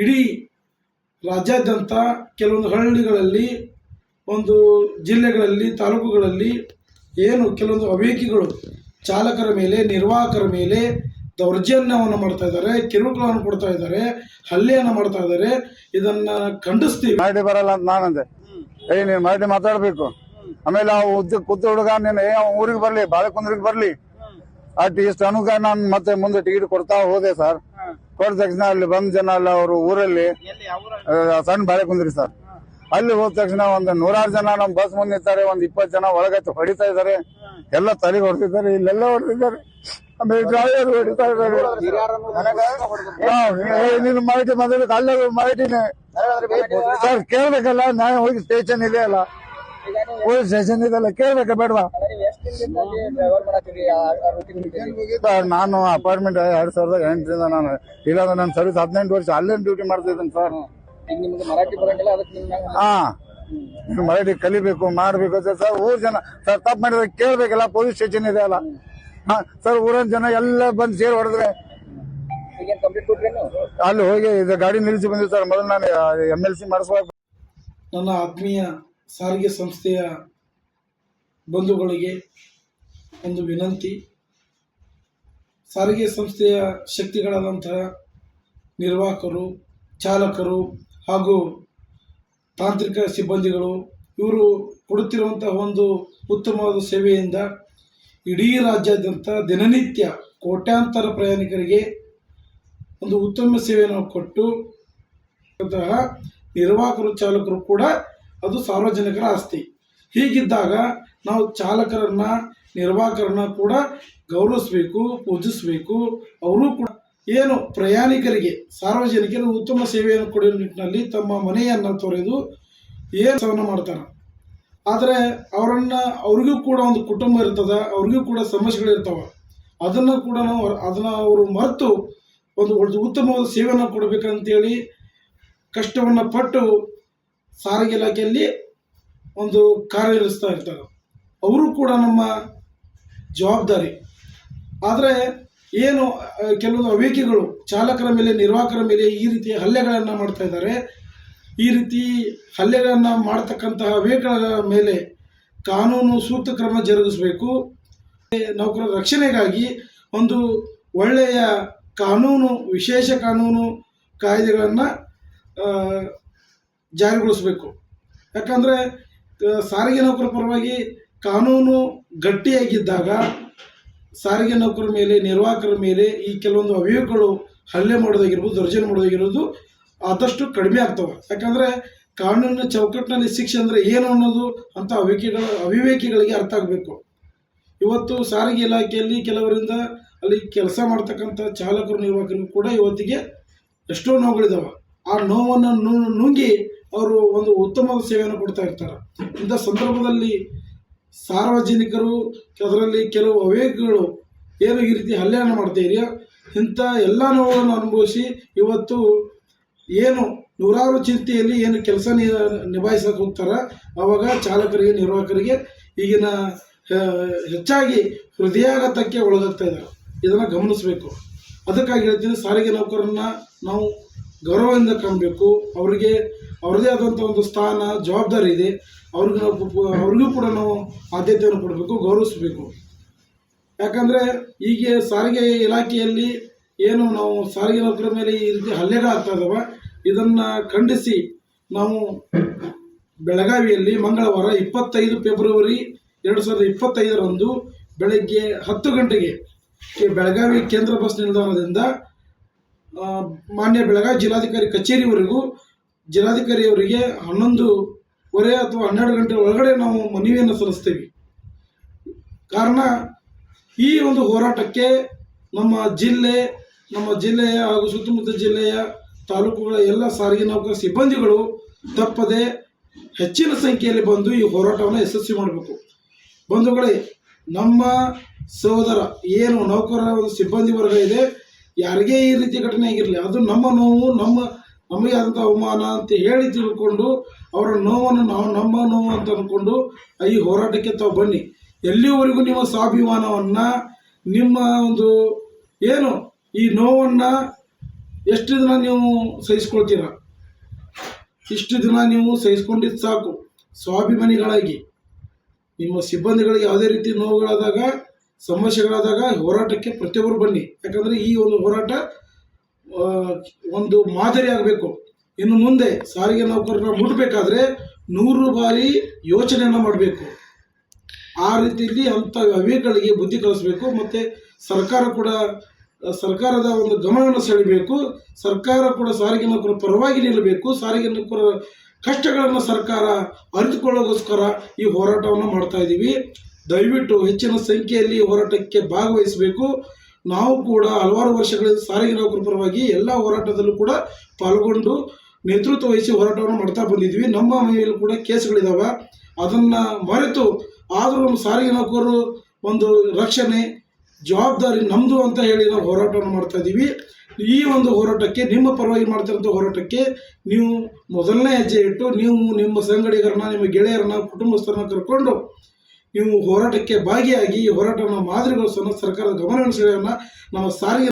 ಇಡೀ ರಾಜ್ಯಾದ್ಯಂತ ಕೆಲವೊಂದು ಹಳ್ಳಿಗಳಲ್ಲಿ, ಒಂದು ಜಿಲ್ಲೆಗಳಲ್ಲಿ, ತಾಲೂಕುಗಳಲ್ಲಿ ಏನು ಕೆಲವೊಂದು ಅವೇಕಿಗಳು ಚಾಲಕರ ಮೇಲೆ, ನಿರ್ವಾಹಕರ ಮೇಲೆ ದೌರ್ಜನ್ಯವನ್ನು ಮಾಡ್ತಾ ಇದ್ದಾರೆ, ಕಿರುಕುಳವನ್ನು ಕೊಡ್ತಾ ಇದ್ದಾರೆ, ಹಲ್ಲೆಯನ್ನು ಮಾಡ್ತಾ ಇದ್ದಾರೆ, ಇದನ್ನ ಖಂಡಿಸ್ತೀವಿ. ಮಾಡಿ ಬರಲ್ಲ ಅಂತ ನಾನಂದೆ. ಏ ನೀನ್ ಮಾಡಿ ಮಾತಾಡ್ಬೇಕು. ಆಮೇಲೆ ಆ ಉದ್ದ ಕೂತ ಹುಡುಗ ನೀನು ಏ ಊರಿಗೆ ಬರಲಿ ಬಾಳೆಕುಂದ್ರಿಗೆ ಬರಲಿ. ಅಟ್ ಇಷ್ಟು ಅನುಗ ನಾನು ಮತ್ತೆ ಮುಂದೆ ಟಿಕೆಟ್ ಕೊಡ್ತಾ ಹೋದೆ ಸರ್ ಕೊಟ್ಟ ತಕ್ಷಣ ಅಲ್ಲಿ ಬಂದ ಜನ ಅಲ್ಲ ಅವರು ಊರಲ್ಲಿ ಸಣ್ಣ ಬಾಳೆ ಕುಂದ್ರಿ ಸರ್. ಅಲ್ಲಿ ಹೋದ ತಕ್ಷಣ ಒಂದು ನೂರಾರು ಜನ ನಮ್ ಬಸ್ ಮುಂದೆ ನಿಂತಾರೆ ಒಂದ್ ಇಪ್ಪತ್ತು ಜನ ಒಳಗತ್ತು ಹೊಡಿತಾ ಇದ್ದಾರೆ. ಎಲ್ಲ ತಲೆಗೆ ಹೊಡೆದಿದ್ದಾರೆ ಇಲ್ಲೆಲ್ಲ ಹೊಡೆದಿದ್ದಾರೆ ಆಮೇಲೆ ಡ್ರೈವರ್ ಹೊಡಿತಾ ಇದ್ದಾರೆ. ನೀನು ಮಾಹಿತಿ ಮಾತಾಡಕ್ಕೆ ಅಲ್ಲೇ ಮಾಹಿತಿನೇ. ಸರ್ ಕೇಳ್ಬೇಕಲ್ಲ ನಾನು ಹೋಗಿ ಸ್ಟೇಷನ್ ಇದೆಯಲ್ಲ ಪೊಲೀಸ್ ಸ್ಟೇಷನ್ ಇದೆಲ್ಲ ಕೇಳ್ಬೇಕ ಬೇಡವಾ? ಸರ್ ನಾನು ಅಪಾರ್ಟ್ಮೆಂಟ್ ಎರಡ್ ಸಾವಿರದ ಎಂಟರಿಂದ ನಾನು ಇಲ್ಲಾಂದ್ರೆ ನನ್ನ ಸರ್ವಿಸ್ ಹದಿನೆಂಟು ವರ್ಷ ಅಲ್ಲೇ ಡ್ಯೂಟಿ ಮಾಡ್ತಿದ್ದೀನಿ ಸರ್. ಹಾಂ ಮರಾಠಿ ಬರಂಗಿಲ್ಲ ಅದಕ್ಕೆ ಹಾ. ನೀವು ಮರಾಠಿ ಕಲಿಬೇಕು ಮಾಡ್ಬೇಕು ಅಂತ ಸರ್ ಊರ್ ಜನ ಸರ್ ತಪ್ಪು ಮಾಡಿದ್ರೆ ಕೇಳ್ಬೇಕಲ್ಲ ಪೊಲೀಸ್ ಸ್ಟೇಷನ್ ಇದೆ ಅಲ್ಲ. ಹಾ ಸರ್ ಊರಿನ ಜನ ಎಲ್ಲ ಬಂದು ಸೇರಿ ಹೊಡೆದ್ರೆ. ಅಲ್ಲಿ ಹೋಗಿ ಇದು ಗಾಡಿ ನಿಲ್ಲಿಸಿ ಬಂದಿವಿ ಸರ್ ಮೊದಲು ನಾನು ಎಂ ಎಲ್ ಸಿ ಮಾಡಿಸುವಾಗ ನನ್ನ ಆತ್ಮೀಯ ಸಾರಿಗೆ ಸಂಸ್ಥೆಯ ಬಂಧುಗಳಿಗೆ ಒಂದು ವಿನಂತಿ. ಸಾರಿಗೆ ಸಂಸ್ಥೆಯ ಶಕ್ತಿಗಳಾದಂತಹ ನಿರ್ವಾಹಕರು, ಚಾಲಕರು ಹಾಗೂ ತಾಂತ್ರಿಕ ಸಿಬ್ಬಂದಿಗಳು, ಇವರು ಕೊಡುತ್ತಿರುವಂತಹ ಒಂದು ಉತ್ತಮವಾದ ಸೇವೆಯಿಂದ ಇಡೀ ರಾಜ್ಯಾದ್ಯಂತ ದಿನನಿತ್ಯ ಕೋಟ್ಯಾಂತರ ಪ್ರಯಾಣಿಕರಿಗೆ ಒಂದು ಉತ್ತಮ ಸೇವೆಯನ್ನು ಕೊಟ್ಟು ನಿರ್ವಾಹಕರು, ಚಾಲಕರು ಕೂಡ ಅದು ಸಾರ್ವಜನಿಕರ ಆಸ್ತಿ. ಹೀಗಿದ್ದಾಗ ನಾವು ಚಾಲಕರನ್ನ, ನಿರ್ವಾಹಕರನ್ನ ಕೂಡ ಗೌರವಿಸಬೇಕು, ಪೂಜಿಸಬೇಕು. ಅವರು ಕೂಡ ಏನು ಪ್ರಯಾಣಿಕರಿಗೆ ಸಾರ್ವಜನಿಕರು ಉತ್ತಮ ಸೇವೆಯನ್ನು ಕೊಡುವ ನಿಟ್ಟಿನಲ್ಲಿ ತಮ್ಮ ಮನೆಯನ್ನು ತೊರೆದು ಏನು ಮಾಡ್ತಾರೆ. ಆದರೆ ಅವರನ್ನ, ಅವ್ರಿಗೂ ಕೂಡ ಒಂದು ಕುಟುಂಬ ಇರ್ತದೆ, ಅವ್ರಿಗೂ ಕೂಡ ಸಮಸ್ಯೆಗಳಿರ್ತವೆ ಅದನ್ನು ಕೂಡ ನಾವು ಅದನ್ನು ಅವರು ಮರೆತು ಒಂದು ಒಳ್ಳೆ ಉತ್ತಮವಾದ ಸೇವೆಯನ್ನು ಕೊಡಬೇಕಂತೇಳಿ ಕಷ್ಟವನ್ನು ಪಟ್ಟು ಸಾರಿಗೆ ಇಲಾಖೆಯಲ್ಲಿ ಒಂದು ಕಾರ್ಯನಿರ್ವಹಿಸ್ತಾ ಇರ್ತಾರೆ. ಅವರು ಕೂಡ ನಮ್ಮ ಜವಾಬ್ದಾರಿ. ಆದರೆ ಏನು ಕೆಲವೊಂದು ಅವೇಕಿಗಳು, ಚಾಲಕರ ಮೇಲೆ, ನಿರ್ವಾಹಕರ ಮೇಲೆ ಈ ರೀತಿಯ ಹಲ್ಲೆಗಳನ್ನು ಮಾಡ್ತಾ ಇದ್ದಾರೆ. ಈ ರೀತಿ ಹಲ್ಲೆಗಳನ್ನು ಮಾಡ್ತಕ್ಕಂತಹ ಅವೇಕಗಳ ಮೇಲೆ ಕಾನೂನು ಸೂಕ್ತ ಕ್ರಮ ಜರುಗಿಸಬೇಕು. ನೌಕರರ ರಕ್ಷಣೆಗಾಗಿ ಒಂದು ಒಳ್ಳೆಯ ಕಾನೂನು, ವಿಶೇಷ ಕಾನೂನು ಕಾಯ್ದೆಗಳನ್ನು ಜಾರಿಗೊಳಿಸಬೇಕು. ಯಾಕಂದರೆ ಸಾರಿಗೆ ನೌಕರ ಪರವಾಗಿ ಕಾನೂನು ಗಟ್ಟಿಯಾಗಿದ್ದಾಗ ಸಾರಿಗೆ ನೌಕರ ಮೇಲೆ, ನಿರ್ವಾಹಕರ ಮೇಲೆ ಈ ಕೆಲವೊಂದು ಅವಿವೇಕಗಳು ಹಲ್ಲೆ ಮಾಡೋದಾಗಿರ್ಬೋದು ದರ್ಜೆ ಮಾಡೋದಾಗಿರ್ಬೋದು ಆದಷ್ಟು ಕಡಿಮೆ ಆಗ್ತವೆ. ಯಾಕಂದರೆ ಕಾನೂನಿನ ಚೌಕಟ್ಟಿನಲ್ಲಿ ಶಿಕ್ಷೆ ಅಂದರೆ ಏನು ಅನ್ನೋದು ಅಂತ ಅವಿಕೆಗಳ, ಅವಿವೇಕಿಗಳಿಗೆ ಅರ್ಥ ಆಗಬೇಕು. ಇವತ್ತು ಸಾರಿಗೆ ಇಲಾಖೆಯಲ್ಲಿ ಕೆಲವರಿಂದ ಅಲ್ಲಿ ಕೆಲಸ ಮಾಡ್ತಕ್ಕಂಥ ಚಾಲಕರು, ನಿರ್ವಾಹಕರು ಕೂಡ ಇವತ್ತಿಗೆ ಎಷ್ಟೋ ನೋವುಗಳಿದ್ದಾವೆ ಆ ನೋವನ್ನು ನುಂಗಿ ಅವರು ಒಂದು ಉತ್ತಮ ಸೇವೆಯನ್ನು ಕೊಡ್ತಾ ಇರ್ತಾರೆ. ಇಂಥ ಸಂದರ್ಭದಲ್ಲಿ ಸಾರ್ವಜನಿಕರು ಅದರಲ್ಲಿ ಕೆಲವು ಅವೇಗಗಳು ಏನು ಈ ರೀತಿ ಹಲ್ಲೆಯನ್ನು ಮಾಡ್ತಾ ಇದೆಯೋ? ಇಂಥ ಎಲ್ಲ ನೋವುಗಳನ್ನು ಅನುಭವಿಸಿ ಇವತ್ತು ಏನು ನೂರಾರು ಚಿಂತೆಯಲ್ಲಿ ಏನು ಕೆಲಸ ನಿಭಾಯಿಸಕ್ಕೆ ಹೋಗ್ತಾರೆ? ಆವಾಗ ಚಾಲಕರಿಗೆ, ನಿರ್ವಾಹಕರಿಗೆ ಈಗಿನ ಹೆಚ್ಚಾಗಿ ಹೃದಯಾಘಾತಕ್ಕೆ ಒಳಗಾಗ್ತಾ ಇದ್ದಾರೆ. ಇದನ್ನು ಗಮನಿಸಬೇಕು. ಅದಕ್ಕಾಗಿ ಹೇಳ್ತೀನಿ, ಸಾರಿಗೆ ನೌಕರರನ್ನ ನಾವು ಗೌರವದಿಂದ ಕಾಣಬೇಕು. ಅವರಿಗೆ ಅವ್ರದ್ದೇ ಆದಂಥ ಒಂದು ಸ್ಥಾನ, ಜವಾಬ್ದಾರಿ ಇದೆ. ಅವ್ರಿಗೆ ನಾವು ಅವ್ರಿಗೂ ಕೂಡ ನಾವು ಆದ್ಯತೆಯನ್ನು ಕೊಡಬೇಕು, ಗೌರವಿಸಬೇಕು. ಯಾಕಂದರೆ ಈಗ ಸಾರಿಗೆ ಇಲಾಖೆಯಲ್ಲಿ ಏನು ನಾವು ಸಾರಿಗೆ ನೌಕರರ ಮೇಲೆ ಈ ರೀತಿ ಹಲ್ಲೆಗಳಾಗ್ತಾ ಇದ್ದಾವೆ ಇದನ್ನು ಖಂಡಿಸಿ ನಾವು ಬೆಳಗಾವಿಯಲ್ಲಿ ಮಂಗಳವಾರ ಇಪ್ಪತ್ತೈದು ಫೆಬ್ರವರಿ ಎರಡು ಸಾವಿರದ ಇಪ್ಪತ್ತೈದರಂದು ಬೆಳಗ್ಗೆ ಹತ್ತು ಗಂಟೆಗೆ ಬೆಳಗಾವಿ ಕೇಂದ್ರ ಬಸ್ ನಿಲ್ದಾಣದಿಂದ ಮಾನ್ಯ ಬೆಳಗಾವಿ ಜಿಲ್ಲಾಧಿಕಾರಿ ಕಚೇರಿವರೆಗೂ ಜಿಲ್ಲಾಧಿಕಾರಿಯವರಿಗೆ ಹನ್ನೊಂದುವರೆ ಅಥವಾ ಹನ್ನೆರಡು ಗಂಟೆ ಒಳಗಡೆ ನಾವು ಮನವಿಯನ್ನು ಸಲ್ಲಿಸ್ತೇವೆ. ಕಾರಣ, ಈ ಒಂದು ಹೋರಾಟಕ್ಕೆ ನಮ್ಮ ಜಿಲ್ಲೆ, ನಮ್ಮ ಜಿಲ್ಲೆಯ ಹಾಗೂ ಸುತ್ತಮುತ್ತ ಜಿಲ್ಲೆಯ ತಾಲೂಕುಗಳ ಎಲ್ಲ ಸಾರಿಗೆ ನೌಕರ ಸಿಬ್ಬಂದಿಗಳು ತಪ್ಪದೆ ಹೆಚ್ಚಿನ ಸಂಖ್ಯೆಯಲ್ಲಿ ಬಂದು ಈ ಹೋರಾಟವನ್ನು ಯಶಸ್ವಿ ಮಾಡಬೇಕು. ಬಂಧುಗಳೇ, ನಮ್ಮ ಸಹೋದರ, ಏನು ನೌಕರರ ಒಂದು ಸಿಬ್ಬಂದಿ ವರ್ಗ ಇದೆ, ಯಾರಿಗೇ ಈ ರೀತಿ ಘಟನೆ ಆಗಿರಲಿ, ಅದು ನಮ್ಮ ನೋವು, ನಮ್ಮ ನಮಗೆ ಅವಮಾನ ಅಂತ ಹೇಳಿ ತಿಳ್ಕೊಂಡು ಅವರ ನೋವನ್ನು ನಾವು ನಮ್ಮ ನೋವು ಅಂತ ಅಂದ್ಕೊಂಡು ಈ ಹೋರಾಟಕ್ಕೆ ತಾವು ಬನ್ನಿ. ಎಲ್ಲಿವರೆಗೂ ನಿಮ್ಮ ಸ್ವಾಭಿಮಾನವನ್ನು, ನಿಮ್ಮ ಒಂದು ಏನು, ಈ ನೋವನ್ನು ಎಷ್ಟು ದಿನ ನೀವು ಸಹಿಸ್ಕೊಳ್ತೀರ? ಇಷ್ಟು ದಿನ ನೀವು ಸಹಿಸ್ಕೊಂಡಿದ್ದು ಸಾಕು. ಸ್ವಾಭಿಮಾನಿಗಳಾಗಿ, ನಿಮ್ಮ ಸಿಬ್ಬಂದಿಗಳಿಗೆ ಯಾವುದೇ ರೀತಿ ನೋವುಗಳಾದಾಗ, ಸಮಸ್ಯೆಗಳಾದಾಗ ಹೋರಾಟಕ್ಕೆ ಪ್ರತಿಯೊಬ್ಬರು ಬನ್ನಿ. ಯಾಕಂದರೆ ಈ ಒಂದು ಹೋರಾಟ ಒಂದು ಮಾದರಿ ಆಗಬೇಕು. ಇನ್ನು ಮುಂದೆ ಸಾರಿಗೆ ನೌಕರರ ಮುಟ್ಟಬೇಕಾದ್ರೆ ನೂರು ಬಾರಿ ಯೋಚನೆಯನ್ನು ಮಾಡಬೇಕು. ಆ ರೀತಿಯಲ್ಲಿ ಅಂಥ ಅವಿಗಳಿಗೆ ಬುದ್ಧಿ ಕಲಿಸ್ಬೇಕು, ಮತ್ತು ಸರ್ಕಾರ ಕೂಡ, ಸರ್ಕಾರದ ಒಂದು ಗಮನವನ್ನು ಸೆಳೆಯಬೇಕು ಸರ್ಕಾರ ಕೂಡ ಸಾರಿಗೆ ನೌಕರರ ಪರವಾಗಿ ನಿಲ್ಲಬೇಕು ಸಾರಿಗೆ ನೌಕರರ ಕಷ್ಟಗಳನ್ನು ಸರ್ಕಾರ ಅರಿತುಕೊಳ್ಳೋಗೋಸ್ಕರ ಈ ಹೋರಾಟವನ್ನು ಮಾಡ್ತಾ ಇದ್ದೀವಿ ದಯವಿಟ್ಟು ಹೆಚ್ಚಿನ ಸಂಖ್ಯೆಯಲ್ಲಿ ಹೋರಾಟಕ್ಕೆ ಭಾಗವಹಿಸಬೇಕು. ನಾವು ಕೂಡ ಹಲವಾರು ವರ್ಷಗಳಿಂದ ಸಾರಿಗೆ ನೌಕರ ಪರವಾಗಿ ಎಲ್ಲ ಹೋರಾಟದಲ್ಲೂ ಕೂಡ ಪಾಲ್ಗೊಂಡು ನೇತೃತ್ವ ವಹಿಸಿ ಹೋರಾಟವನ್ನು ಮಾಡ್ತಾ ಬಂದಿದ್ವಿ. ನಮ್ಮ ಮನೆಯಲ್ಲೂ ಕೂಡ ಕೇಸ್ಗಳಿದಾವೆ. ಅದನ್ನು ಮರೆತು ಆದರೂ ನಮ್ಮ ಸಾರಿಗೆ ನೌಕರರು ಒಂದು ರಕ್ಷಣೆ, ಜವಾಬ್ದಾರಿ ನಮ್ಮದು ಅಂತ ಹೇಳಿ ನಾವು ಹೋರಾಟವನ್ನು ಮಾಡ್ತಾ ಇದ್ದೀವಿ ಈ ಒಂದು ಹೋರಾಟಕ್ಕೆ, ನಿಮ್ಮ ಪರವಾಗಿ ಮಾಡ್ತಿರೋಂಥ ಹೋರಾಟಕ್ಕೆ ನೀವು ಮೊದಲನೇ ಹೆಜ್ಜೆ ಇಟ್ಟು ನೀವು ನಿಮ್ಮ ಸಂಗಡಿಗರನ್ನ, ನಿಮ್ಮ ಗೆಳೆಯರನ್ನ, ಕುಟುಂಬಸ್ಥರನ್ನ ಕರ್ಕೊಂಡು ನೀವು ಹೋರಾಟಕ್ಕೆ ಭಾಗಿಯಾಗಿ ಹೋರಾಟವನ್ನು ಮಾದರಿಗೊಳಿಸಲು ಸರ್ಕಾರದ ಗಮನ ಸೆಳೆಯೋಣ ನಮ್ಮ ಸಾರಿಗೆ